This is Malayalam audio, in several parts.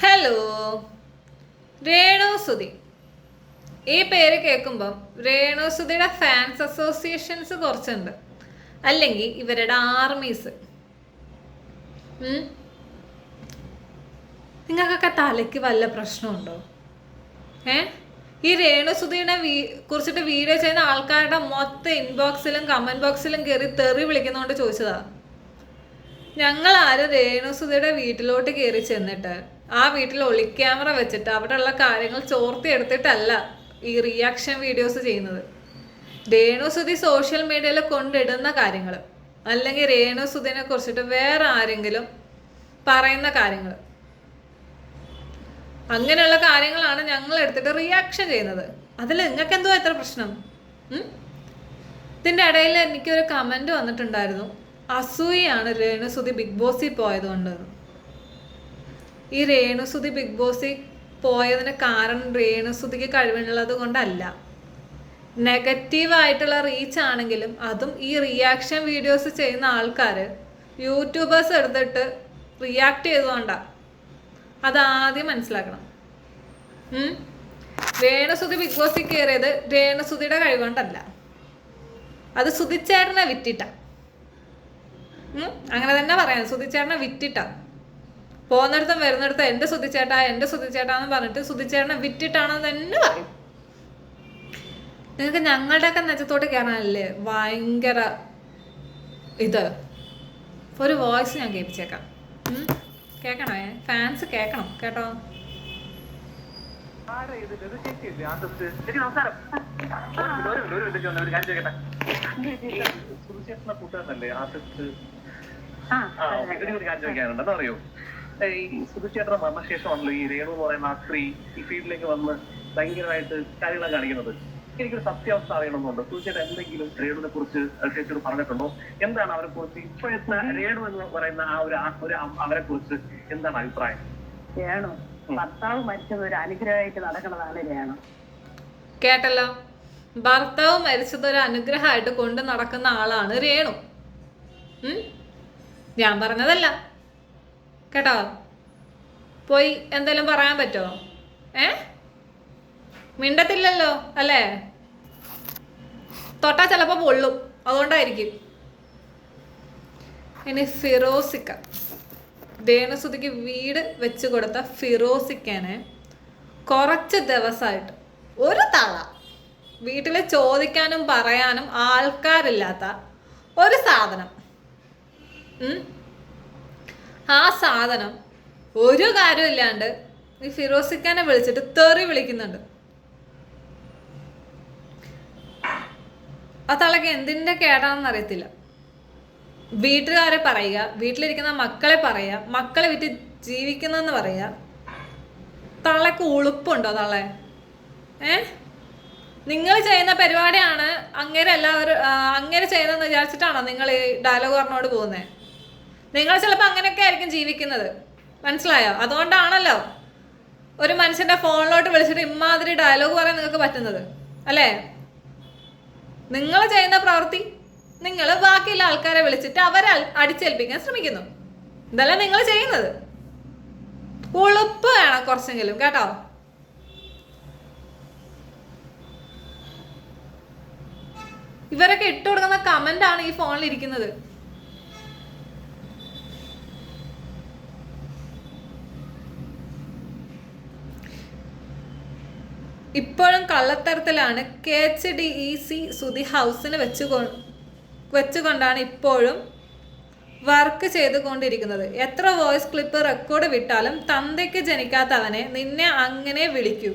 ഹലോ രേണു സുധി. ഈ പേര് കേൾക്കുമ്പം രേണു സുധിയുടെ ഫാൻസ് അസോസിയേഷൻസ് കുറച്ചുണ്ട്. അല്ലെങ്കിൽ ഇവരുടെ ആർമീസ്. നിങ്ങൾക്കൊക്കെ തലയ്ക്ക് വല്ല പ്രശ്നമുണ്ടോ? ഏ? ഈ രേണു സുധീനെ വീ കുറിച്ചിട്ട് വീഡിയോ ചെയ്യുന്ന ആൾക്കാരുടെ മൊത്തം ഇൻബോക്സിലും കമന്റ് ബോക്സിലും കയറി തെറി വിളിക്കുന്നതുകൊണ്ട് ചോദിച്ചതാണ് ഞങ്ങൾ ആരും രേണുസുധയുടെ വീട്ടിലോട്ട് കയറി ചെന്നിട്ട് ആ വീട്ടിൽ ഒളിക്യാമറ വെച്ചിട്ട് അവിടെയുള്ള കാര്യങ്ങൾ ചോർത്തി എടുത്തിട്ടല്ല ഈ റിയാക്ഷൻ വീഡിയോസ് ചെയ്യുന്നത്. രേണുസുതി സോഷ്യൽ മീഡിയയിൽ കൊണ്ടിടുന്ന കാര്യങ്ങൾ അല്ലെങ്കിൽ രേണുസുതിനെ കുറിച്ചിട്ട് വേറെ ആരെങ്കിലും പറയുന്ന കാര്യങ്ങൾ അങ്ങനെയുള്ള കാര്യങ്ങളാണ് ഞങ്ങൾ എടുത്തിട്ട് റിയാക്ഷൻ ചെയ്യുന്നത്. അതിൽ നിങ്ങൾക്ക് എന്തോ എത്ര പ്രശ്നം? ഇതിന്റെ ഇടയിൽ എനിക്കൊരു കമന്റ് വന്നിട്ടുണ്ടായിരുന്നു. അസൂയാണ് രേണുസുതി ബിഗ് ബോസിൽ പോയതുകൊണ്ട്. ഈ രേണുസുതി ബിഗ് ബോസിൽ പോയതിന് കാരണം രേണുസുതിക്ക് കഴിവുള്ളത് കൊണ്ടല്ല. നെഗറ്റീവായിട്ടുള്ള റീച്ച് ആണെങ്കിലും അതും ഈ റിയാക്ഷൻ വീഡിയോസ് ചെയ്യുന്ന ആൾക്കാർ യൂട്യൂബേഴ്സ് എടുത്തിട്ട് റിയാക്ട് ചെയ്തുകൊണ്ടാണ് അതാദ്യം മനസ്സിലാക്കണം? രേണുസുതി ബിഗ് ബോസിൽ കയറിയത് രേണുസുതിയുടെ കഴിവുകൊണ്ടല്ല. അത് സുതിച്ചേട്ടനെ വിറ്റിട്ട? അങ്ങനെ തന്നെ പറയാം. സുതിച്ചേട്ടനെ വിറ്റിട്ട. പോകുന്നിടത്തും വരുന്നിടത്തും എന്റെ സുതിച്ചേട്ടാ എന്റെ സുതിച്ചേട്ടാന്ന് പറഞ്ഞിട്ട് സുതിച്ചേട്ടനെ വിറ്റിട്ടാണെന്ന് തന്നെ പറയും നിങ്ങൾക്ക് ഞങ്ങളുടെയൊക്കെ നെച്ചത്തോട്ട് കയറാനല്ലേ ഭയങ്കര ഇത് ഒരു വോയിസ് ഞാൻ കേൾപ്പിച്ചേക്കാം കേക്കണോ ഫാൻസ് കേക്കണം കേട്ടോ ചേച്ചിയല്ലേ? ആർട്ടിസ്റ്റ്. ഒരു കാര്യം ചോദിക്കട്ടെ? ഈ സുധിച്ചേട്ടന്റെ കൂട്ടുകാരനല്ലേ ആർട്ടിസ്റ്റ്? ആ, ഓക്കേ. ഒരു ഒരു കാര്യം ചോദിക്കാനുണ്ട്. ഈ സുധിച്ചേട്ടന്റെ മരണശേഷമാണല്ലോ ഈ രേണു എന്ന് പറയുന്ന ആ സ്ത്രീ ഈ ഫീൽഡിലേക്ക് വന്ന് ഭയങ്കരമായിട്ട് കാര്യങ്ങളൊക്കെ കാണിക്കുന്നത്. എനിക്കൊരു സത്യാവസ്ഥ അറിയണമെന്നുണ്ട്. സുധിച്ചേട്ടൻ എന്തെങ്കിലും രേണുവിനെ കുറിച്ച് ചേച്ചിയോട് പറഞ്ഞിട്ടുണ്ടോ? എന്താണ് അവരെ കുറിച്ച് ഇപ്പോഴത്തെ രേണു എന്ന് പറയുന്ന ആ ഒരു ആ- ഒരു അവരെ കുറിച്ച് എന്താണ് അഭിപ്രായം? രേണു ഭർത്താവ് മരിച്ചത് ഒരു അനുഗ്രഹമായിട്ട് നടക്കുന്നതാണ് രേണു. കേട്ടല്ലോ? ഭർത്താവ് മരിച്ചത് ഒരു അനുഗ്രഹമായിട്ട് കൊണ്ട് നടക്കുന്ന ആളാണ് രേണു. ഉം? ഞാൻ പറഞ്ഞതല്ല. കേട്ടോ? പോയി എന്തെങ്കിലും പറയാൻ പറ്റുമോ ഏ? മിണ്ടത്തില്ലല്ലോ അല്ലേ? തൊട്ടാ ചിലപ്പോൾ പൊള്ളും. അതുകൊണ്ടായിരിക്കും. ഇനി ഫിറോസിക്ക. ദേണസുതിക്ക് വീട് വെച്ച് കൊടുത്ത ഫിറോസിക്കനെ കുറച്ച് ദിവസമായിട്ട് ഒരു തള. വീട്ടിൽ ചോദിക്കാനും പറയാനും ആൾക്കാരില്ലാത്ത ഒരു സാധനം? ആ സാധനം ഒരു കാര്യമില്ലാണ്ട് ഈ ഫിറോസിക്കാനെ വിളിച്ചിട്ട് തെറി വിളിക്കുന്നുണ്ട്. ആ തളക്ക് എന്തിന്റെ കേടാണെന്ന് അറിയത്തില്ല. വീട്ടുകാരെ പറയുക വീട്ടിലിരിക്കുന്ന മക്കളെ പറയുക മക്കളെ വിറ്റ് ജീവിക്കുന്നെന്ന് പറയുക. തള്ളക്ക് ഉളുപ്പുണ്ടോ തള്ളെ ഏ? നിങ്ങൾ ചെയ്യുന്ന പരിപാടിയാണ് അങ്ങനെ എല്ലാവരും അങ്ങനെ ചെയ്യുന്നതെന്ന് വിചാരിച്ചിട്ടാണോ നിങ്ങൾ ഈ ഡയലോഗ് പറഞ്ഞോട് പോകുന്നത് നിങ്ങൾ ചിലപ്പോൾ അങ്ങനെയൊക്കെ ആയിരിക്കും ജീവിക്കുന്നത്. മനസ്സിലായോ? അതുകൊണ്ടാണല്ലോ ഒരു മനുഷ്യന്റെ ഫോണിലോട്ട് വിളിച്ചിട്ട് ഇമ്മാതിരി ഡയലോഗ് പറയാൻ നിങ്ങൾക്ക് പറ്റുന്നത്. അല്ലേ? നിങ്ങൾ ചെയ്യുന്ന പ്രവൃത്തി നിങ്ങൾ ബാക്കിയുള്ള ആൾക്കാരെ വിളിച്ചിട്ട് അവരെ അടിച്ചേൽപ്പിക്കാൻ ശ്രമിക്കുന്നു. ഇതല്ല നിങ്ങൾ ചെയ്യുന്നത്. ഉളുപ്പ് വേണം കുറച്ചെങ്കിലും കേട്ടോ? ഇവരൊക്കെ ഇട്ട് കൊടുക്കുന്ന കമന്റ് ആണ് ഈ ഫോണിൽ ഇരിക്കുന്നത്. ഇപ്പോഴും കള്ളത്തരത്തിലാണ് K H D E C Sudhi ഹൗസിന് വെച്ച് വെച്ചുകൊണ്ടാണ് ഇപ്പോഴും വർക്ക് ചെയ്തുകൊണ്ടിരിക്കുന്നത്. എത്ര വോയിസ് ക്ലിപ്പ് റെക്കോർഡ് വിട്ടാലും തന്തയ്ക്ക് ജനിക്കാത്തവനെ നിന്നെ അങ്ങനെ വിളിക്കൂ.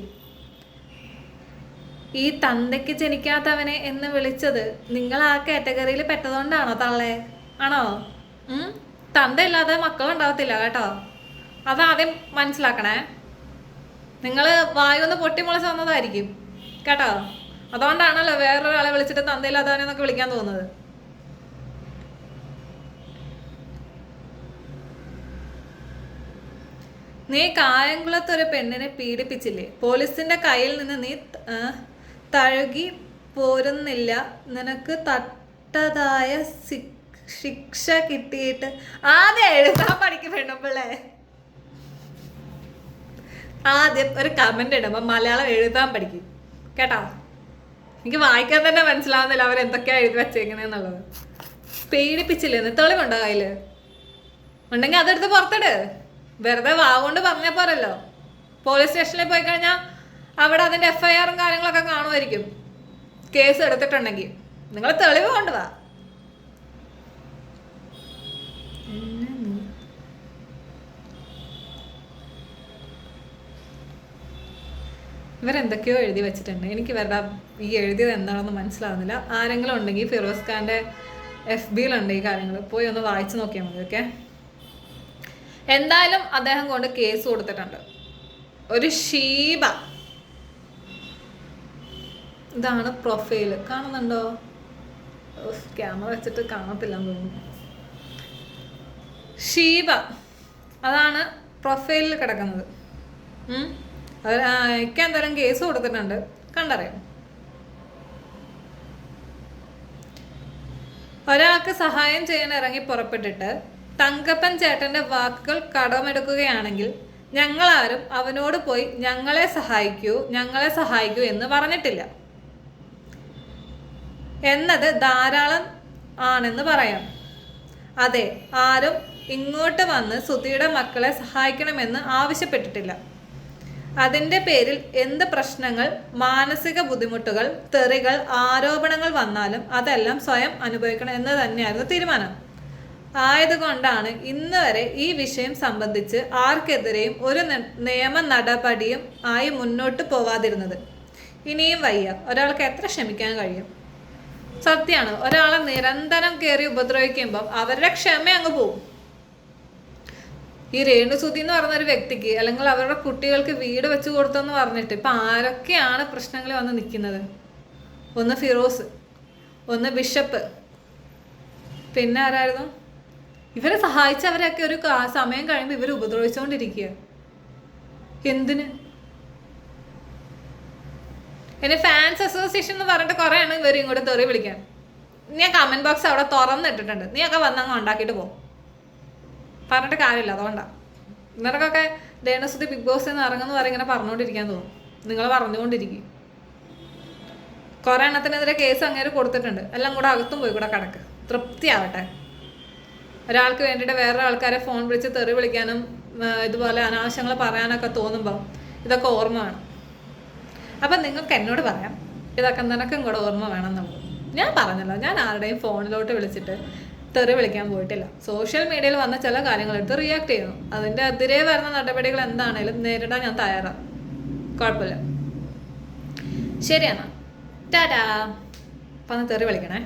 ഈ തന്തയ്ക്ക് ജനിക്കാത്തവനെ എന്ന് വിളിച്ചത് നിങ്ങൾ ആ കാറ്റഗറിയിൽ പെട്ടതുകൊണ്ടാണോ തള്ളേ? ആണോ? തന്തയില്ലാതെ മക്കളുണ്ടാവത്തില്ല കേട്ടോ. അതാദ്യം മനസ്സിലാക്കണേ. നിങ്ങൾ വായൊന്ന് പൊട്ടിമുളച്ച് വന്നതായിരിക്കും. കേട്ടോ? അതുകൊണ്ടാണല്ലോ വേറൊരാളെ വിളിച്ചിട്ട് തന്തയില്ലാത്തവനെന്നൊക്കെ വിളിക്കാൻ തോന്നുന്നത്. നീ കായംകുളത്ത് ഒരു പെണ്ണിനെ പീഡിപ്പിച്ചില്ലേ? പോലീസിന്റെ കയ്യിൽ നിന്ന് നീ തഴുകി പോരുന്നില്ല. നിനക്ക് തട്ടതായ ശിക്ഷ കിട്ടിയിട്ട് ആദ്യം എഴുതാൻ പഠിക്കും പെണ്ണുമ്പിള്ളേ. ആദ്യം ഒരു കമന്റ് ഇടുമ്പോൾ മലയാളം എഴുതാൻ പഠിക്കും. കേട്ടോ? എനിക്ക് വായിക്കാൻ തന്നെ മനസ്സിലാവുന്നില്ല അവർ എന്തൊക്കെയാ എഴുതി വെച്ചേക്കുന്നതെന്നുള്ളത് പേടിപ്പിച്ചില്ലെന്ന് തെളിവുണ്ടോ കയ്യിൽ ഉണ്ടെങ്കിൽ അതെടുത്ത് പുറത്തിട്. വെറുതെ വാവുകൊണ്ട് പറഞ്ഞ പോരല്ലോ. പോലീസ് സ്റ്റേഷനിൽ പോയി കഴിഞ്ഞാൽ അവിടെ അതിന്റെ എഫ്ഐആറും കാര്യങ്ങളൊക്കെ കാണുമായിരിക്കും. കേസ് എടുത്തിട്ടുണ്ടെങ്കിൽ നിങ്ങൾ തെളിവ് കൊണ്ടുവാ. ഇവരെന്തൊക്കെയോ എഴുതി വെച്ചിട്ടുണ്ട്. എനിക്ക് ഇവരുടെ ഈ എഴുതിയത് എന്താണെന്ന് മനസ്സിലാവുന്നില്ല. ആരെങ്കിലും ഉണ്ടെങ്കിൽ ഫിറോസ് ഖാന്റെ എഫ് ബിയിലുണ്ട് ഈ കാര്യങ്ങൾ പോയി ഒന്ന് വായിച്ചു നോക്കിയാൽ മതി ഓക്കെ? എന്തായാലും അദ്ദേഹം കൊണ്ട് കേസ് കൊടുത്തിട്ടുണ്ട്. ഒരു ഷീബ. ഇതാണ് പ്രൊഫൈൽ കാണുന്നുണ്ടോ? ക്യാമറ വെച്ചിട്ട് കാണത്തില്ലെന്ന് തോന്നുന്നു. ഷീബ. അതാണ് പ്രൊഫൈലിൽ കിടക്കുന്നത്. ഉം. അത് ആ, എനിക്ക് എന്തായാലും കേസ് കൊടുത്തിട്ടുണ്ട്. കണ്ടറിയാം. ഒരാൾക്ക് സഹായം ചെയ്യാൻ ഇറങ്ങി പുറപ്പെട്ടിട്ട് തങ്കപ്പൻ ചേട്ടന്റെ വാക്കുകൾ കടമെടുക്കുകയാണെങ്കിൽ ഞങ്ങളാരും അവനോട് പോയി ഞങ്ങളെ സഹായിക്കൂ ഞങ്ങളെ സഹായിക്കൂ എന്ന് പറഞ്ഞിട്ടില്ല. എന്നത് ധാരാളം ആണെന്ന് പറയാം. അതെ ആരും ഇങ്ങോട്ട് വന്ന് സുധിയുടെ മക്കളെ സഹായിക്കണമെന്ന് ആവശ്യപ്പെട്ടിട്ടില്ല. അതിന്റെ പേരിൽ എന്ത് പ്രശ്നങ്ങൾ മാനസിക ബുദ്ധിമുട്ടുകൾ തെറികൾ ആരോപണങ്ങൾ വന്നാലും അതെല്ലാം സ്വയം അനുഭവിക്കണം എന്ന് തന്നെയായിരുന്നു തീരുമാനം. ആയതുകൊണ്ടാണ് ഇന്ന് വരെ ഈ വിഷയം സംബന്ധിച്ച് ആർക്കെതിരെയും ഒരു നിയമ നടപടിയും ആയി മുന്നോട്ട് പോവാതിരുന്നത്. ഇനിയും വയ്യ. ഒരാൾക്ക് എത്ര ക്ഷമിക്കാൻ കഴിയും? സത്യമാണ് ഒരാളെ നിരന്തരം കയറി ഉപദ്രവിക്കുമ്പോൾ അവരുടെ ക്ഷമ അങ്ങ് പോകും ഈ രേണുസുതി എന്ന് പറഞ്ഞ ഒരു വ്യക്തിക്ക് അല്ലെങ്കിൽ അവരുടെ കുട്ടികൾക്ക് വീട് വെച്ചു കൊടുത്തെന്ന് പറഞ്ഞിട്ട് ഇപ്പൊ ആരൊക്കെയാണ് പ്രശ്നങ്ങൾ വന്ന് നിൽക്കുന്നത്? ഒന്ന് ഫിറോസ് ഒന്ന് ബിഷപ്പ്. പിന്നെ ആരായിരുന്നു? ഇവരെ സഹായിച്ചവരെയൊക്കെ ഒരു സമയം കഴിയുമ്പോൾ ഇവർ ഉപദ്രവിച്ചുകൊണ്ടിരിക്കുക എന്തിന്? പിന്നെ ഫാൻസ് അസോസിയേഷൻ എന്ന് പറഞ്ഞിട്ട് കുറേ ആണ് ഇവർ ഇങ്ങോട്ട് തെറി വിളിക്കാൻ. ഞാൻ കമന്റ് ബോക്സ് അവിടെ തുറന്നിട്ടിട്ടുണ്ട്. നീ ഒക്കെ വന്നങ്ങ് ഉണ്ടാക്കിയിട്ട് പോ. പറഞ്ഞിട്ട് കാര്യമില്ല അതുകൊണ്ടാണ് നിനക്കൊക്കെ ദേണസുദ്ധി ബിഗ് ബോസ് എന്ന് ഇറങ്ങുന്ന പറയും ഇങ്ങനെ പറഞ്ഞുകൊണ്ടിരിക്കാൻ തോന്നും. നിങ്ങൾ പറഞ്ഞുകൊണ്ടിരിക്കും. കുറെ എണ്ണത്തിനെതിരെ കേസ് അങ്ങേര് കൊടുത്തിട്ടുണ്ട്. എല്ലാം കൂടെ അകത്തും പോയി കൂടെ കിടക്ക്. തൃപ്തിയാവട്ടെ. ഒരാൾക്ക് വേണ്ടിയിട്ട് വേറെ ആൾക്കാരെ ഫോൺ വിളിച്ച് തെറി വിളിക്കാനും ഇതുപോലെ അനാവശ്യങ്ങൾ പറയാനൊക്കെ തോന്നുമ്പോൾ ഇതൊക്കെ ഓർമ്മ വേണം. അപ്പം നിങ്ങൾക്ക് എന്നോട് പറയാം ഇതൊക്കെ നിനക്കും കൂടെ ഓർമ്മ വേണം എന്നുള്ളത്. ഞാൻ പറഞ്ഞല്ലോ ഞാൻ ആരുടെയും ഫോണിലോട്ട് വിളിച്ചിട്ട് തെറി വിളിക്കാൻ പോയിട്ടില്ല. സോഷ്യൽ മീഡിയയിൽ വന്ന ചില കാര്യങ്ങളെടുത്ത് റിയാക്ട് ചെയ്യുന്നു. അതിന്റെ എതിരെ വരുന്ന നടപടികൾ എന്താണേലും നേരിടാൻ ഞാൻ തയ്യാറാണ്. കുഴപ്പമില്ല. ശരിയാണ് ടാറ്റാ അപ്പം തെറി വിളിക്കണേ.